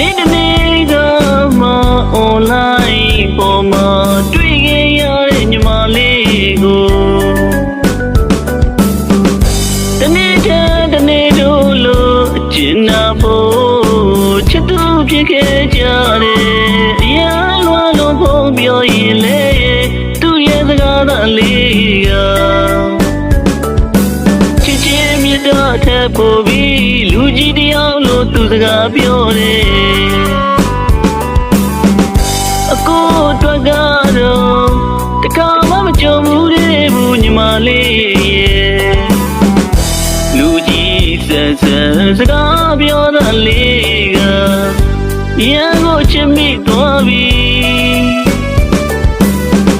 နေ့တနေ့ကမှ online ပေါ်မှာတွေ့ခဲ့ရတဲ့ညီမလေးကိုတနေ့တတနေ့တို့လိုအကျဉ်းနာဖို့ချစ်သူဖြစ်ခဲ့ကြတယ်အရာလွန်လို့ဖုံးပြောရင်လေသူ့ရဲ့စကားသာလေးက ထက်ပိုပြီးလူကြီးတယောက်လို့သူစကားပြောတယ်အကိုအတွက်ကတော့တခါမှမကြုံဘူးတဲ့ဘူးညီမလေးရဲ့လူကြီးဆက်ဆက်စကားပြောတာလေးကရန်ကိုချစ်မိသွားပြီ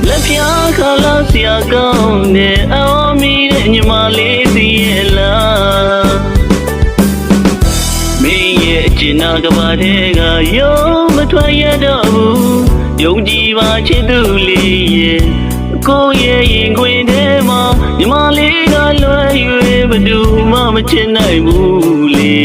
လက်ဖြာခါလာစရာကောင်းတဲ့အော်မီတဲ့ညီမ ကျဉ်းနာကဘာတဲ့ကယုံမထွက်ရတော့ဘူးယုံကြည်ပါချစ်သူလေးရဲ့ကိုယ့်ရဲ့ရင်ခွင်ထဲမှာညီမလေးကလွယ်ရွယ်ဘယ်သူမှမချစ်နိုင်ဘူးလေ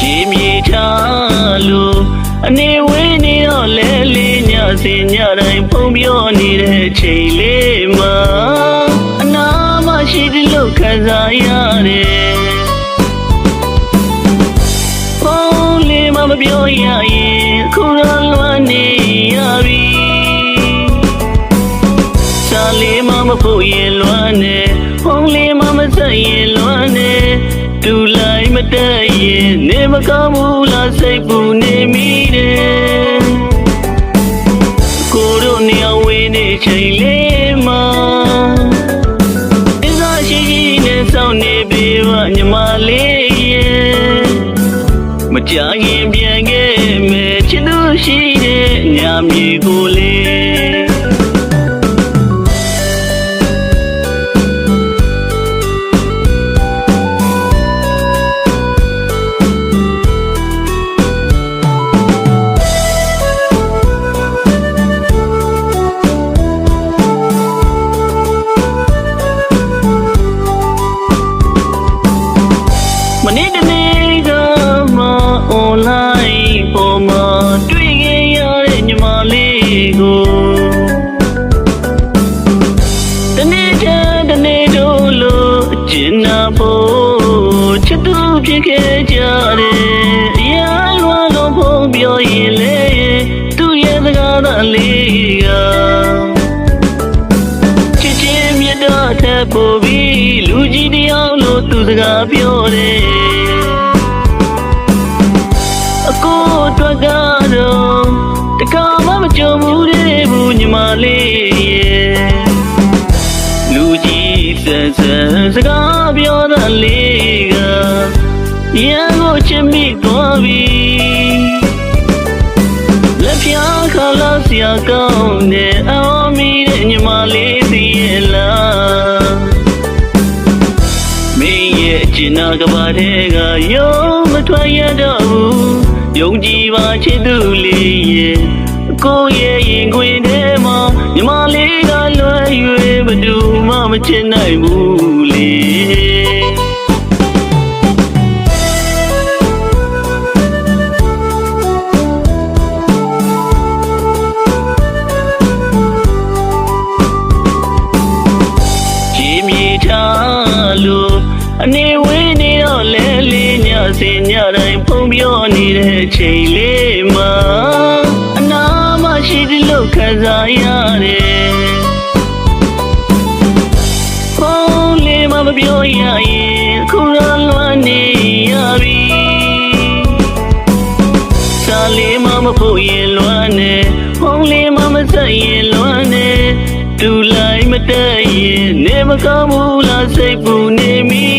ရေမြေထားလို့ အနေဝင်းနေတော့လဲလေးညစင်ညတိုင်းဖုံပြောနေတဲ့ချိန်လေးမှာအနာမရှိသလိုခံစားရတယ်ဖုံးလေးမမပြောရရင်ခုတော့လွမ်းနေရပြီစာလေးမမဖို့ရင်လွမ်းနေဖုံးလေးမမဆက်ရင်လွမ်းနေတူလိုက်မတက်ရင်နေမကောင်းဘူးလားစိတ်ပူနေမိ ကြရင်ပြန်ခဲ့မယ်ချစ်သူရှိတဲ့ညမြေကိုလေး ဖို့ချစ်သူဖြစ်ခဲ့ကြတယ်အရာလွားလို့ဖုံးပြောရင်လေသူ့ရဲ့စကားသာလေးကချစ်ချင်းမြတ်တာထက်ပိုပြီးလူကြီးတယောက်လို့သူစကားပြောတယ် ရန်ကိုချစ်မိသွားပြီလက်ဖြာခါလာစရာကောင်းတဲ့အော်မီတဲ့ညီမလေးစီရဲ့လားမင်းရဲ့အကျဉ်းနာကဘာတဲ့ကယုံမထွက်ရတော့ဘူးယုံကြည်ပါချစ်သူလေးရဲ့ကိုယ့်ရဲ့ရင်ခွင်ထဲမှာညီမလေးကလွယ်ရွယ်ဘယ်သူမှမချစ်နိုင်ဘူး ဝင်းနေတော့လဲလေးညစင်ညတိုင်းဖုံပြောနေတဲ့ချိန်လေးမှာအနာမရှိသလိုခံစားရတယ်ဖုံးလေးမမပြောရရင်ခုတော့လွမ်းနေရပြီစာလေးမမဖို့ရင်လွမ်းနေဖုံးလေးမမဆက်ရင်လွမ်းနေတူလိုက်မတက်ရင်နေမကောင်းဘူးလားစိတ်ပူနေမိ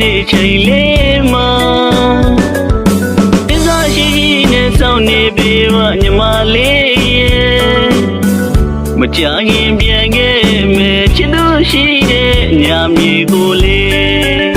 နေအောင်ဝေးနေချိန်လေးမှာအင်းစားရှိရှိနဲ့စောင့်နေပြီဝညီမလေးရဲ့မကြရင်ပြန်ခဲ့မယ်ချစ်သူရှိတဲ့ညမြေကိုလေး